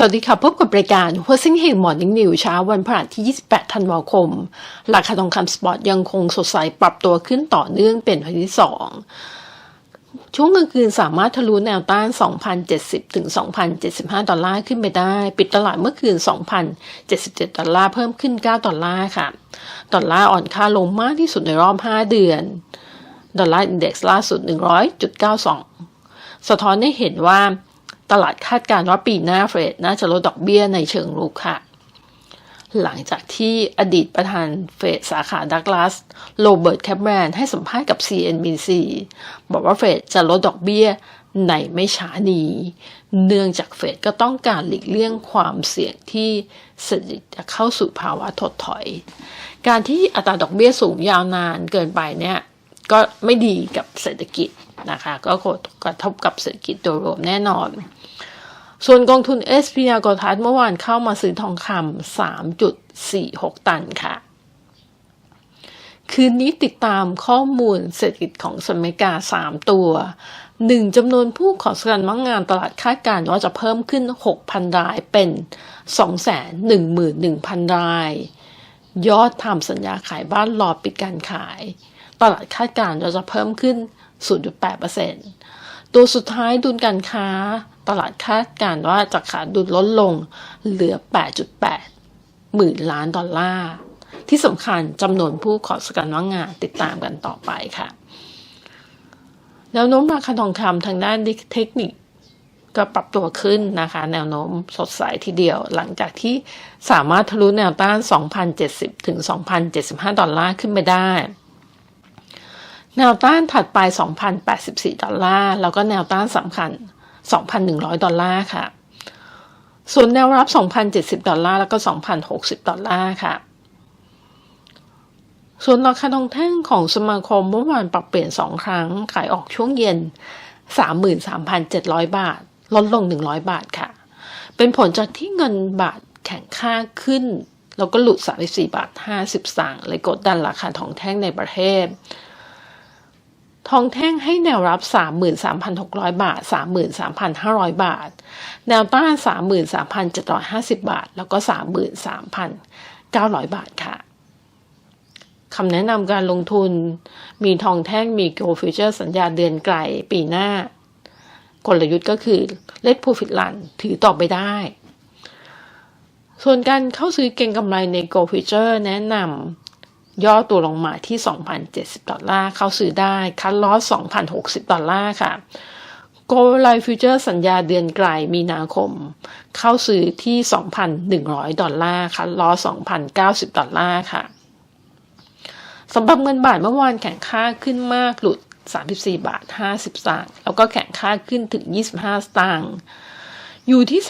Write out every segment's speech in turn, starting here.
สวัสดีค่ะ พบกับรายการหัวซิงเฮงมอร์นิ่งนิวเช้าวันพฤหัสที่ 28 ธันวาคม ราคาทองคำสปอร์ตยังคงสดใสปรับตัวขึ้นต่อเนื่องเป็นวันที่ 2 ช่วงกลางคืนสามารถทะลุแนวต้าน 2,070 ถึง 2,075 ดอลลาร์ขึ้นไปได้ ปิดตลาดเมื่อคืน 2,077 ดอลลาร์เพิ่มขึ้น 9 ดอลลาร์ค่ะ ดอลลาร์อ่อนค่าลงมากที่สุดในรอบ 5 เดือน ดอลลาร์อินเด็กซ์ล่าสุด 100.92 สะท้อนให้เห็นว่า ตลาดคาดการณ์ว่าปีหน้าเฟดน่าจะลดดอกเบี้ยในเชิงรุกค่ะ หลังจากที่อดีตประธานเฟดสาขาดักลาสโรเบิร์ตแคปแมนให้สัมภาษณ์กับ CNBC บอกว่าเฟดจะลดดอกเบี้ยในไม่ช้านี้ เนื่องจากเฟดก็ต้องการหลีกเลี่ยงความเสี่ยงที่เศรษฐกิจจะเข้าสู่ภาวะถดถอย การที่อัตราดอกเบี้ยสูงยาวนานเกินไปเนี่ยก็ไม่ดีกับเศรษฐกิจ นะคะ ก็กระทบกับเศรษฐกิจโดยรวมแน่นอน ส่วนกองทุน SPR กทัสเมื่อวานเข้ามาซื้อทองคำ3.46 ตันค่ะ คืนนี้ติดตามข้อมูลเศรษฐกิจของสหรัฐอเมริกา 3 ตัวหนึ่งจำนวนผู้ขอสกันว่างงานตลาดคาดการณ์ว่าจะเพิ่มขึ้น 6,000 รายเป็น 211,000 ราย ยอดทำสัญญาขายบ้านรอปิดการขาย ตลาดคาดการณ์ว่าจะเพิ่มขึ้น 0.8%ตัวสุดท้ายดุลการค้า ตลาดคาดการณ์ว่าจะขาดดุลลดลงเหลือ 8.8 หมื่นล้านดอลลาร์ ที่สำคัญจำนวนผู้ขอสกันว่างงานติดตามกันต่อไปค่ะแนวโน้มราคาทองคำทางด้านเทคนิคก็ปรับตัวขึ้นนะคะ แนวโน้มสดใสทีเดียว หลังจากที่สามารถทะลุแนวต้าน 2,070 ถึง 2,075 ดอลลาร์ขึ้นไปได้ แนวต้านถัดไป 2,084 ดอลลาร์ แล้วก็แนวต้านสำคัญ 2,100 ดอลลาร์ค่ะ ส่วนแนวรับ 2,070 ดอลลาร์ แล้วก็ 2,060 ดอลลาร์ค่ะ ส่วนราคาทองแท่งของสมาคมเมื่อวานปรับเปลี่ยน 2 ครั้ง ขายออกช่วงเย็น 33,700 บาท ลดลง 100 บาทค่ะ เป็นผลจากที่เงินบาทแข็งค่าขึ้น แล้วก็หลุด 34 บาท 50สตางค์เลยกดดันราคาทองแท่งในประเทศ ทองแท่งให้แนวรับ 33,600 บาท 33,500 บาท แนวต้าน 33,750 บาท แล้วก็ 33,900 บาทค่ะคำแนะนำการลงทุน มีทองแท่งมี Gold Future สัญญาเดือนไกลปีหน้า กลยุทธ์ก็คือ Let Profit Run ถือต่อไปได้ ส่วนการเข้าซื้อเก็งกำไรใน Gold Future แนะนำ ย่อตัวลงมาที่ 2,070 ดอลลาร์เข้าซื้อได้ คัดลอส2,060 ดอลลาร์ค่ะ Gold Life Future สัญญาเดือนไกลมีนาคม เข้าซื้อที่ 2,100 ดอลลาร์คัดลอส2,090 ดอลลาร์ค่ะสำหรับเงินบาทเมื่อวานแข่งค่าขึ้นมากหลุด 34 บาท 50สตางค์แล้วก็แข่งค่าขึ้นถึง 25 สตางค์ อยู่ที่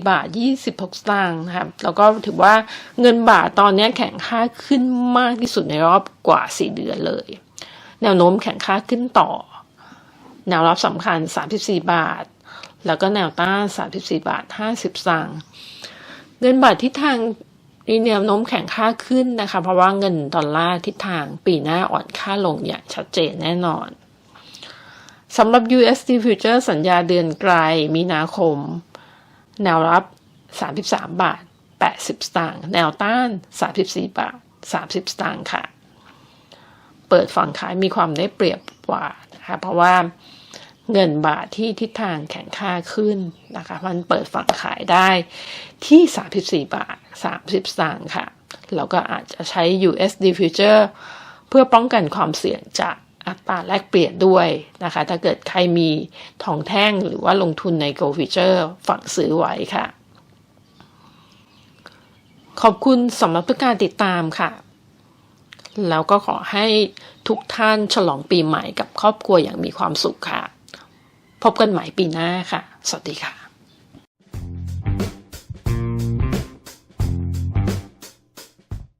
34 บาท 26 สตางค์นะครับ แล้วก็ถือว่าเงินบาทตอนนี้แข่งค่าขึ้นมากที่สุดในรอบกว่า 4 เดือนเลย แนวโน้มแข่งค่าขึ้นต่อ แนวรับสำคัญ 34 บาท แล้วก็แนวต้าน 34 บาท 50 สตางค์เงินบาททิศทางมีแนวโน้มแข็งค่าขึ้นนะคะ เพราะว่าเงินดอลลาร์ทิศทางปีหน้าอ่อนค่าลงอย่างชัดเจนแน่นอนสำหรับ USD Future สัญญาเดือนไกลมีนาคม แนวรับ 33 บาท 80 สตางค์ แนวต้าน 34 บาท 30 สตางค์ค่ะ เปิดฝั่งขายมีความได้เปรียบกว่านะคะเพราะว่าเงินบาทที่ทิศทางแข็งค่าขึ้นนะคะมันเปิดฝั่งขายได้ที่ 34 บาท 30 สตางค์ค่ะ แล้วก็อาจจะใช้ USD Future เพื่อป้องกันความเสี่ยงจาก อัตราแลกเปลี่ยนด้วยนะคะ ถ้าเกิดใครมีทองแท่งหรือว่าลงทุนใน g o Future ฝังซื้อไว้ค่ะ ขอบคุณสำหรับทุกการติดตามค่ะ แล้วก็ขอให้ทุกท่านฉลองปีใหม่กับครอบครัวอย่างมีความสุขค่ะ พบกันใหม่ปีหน้าค่ะ สวัสดีค่ะ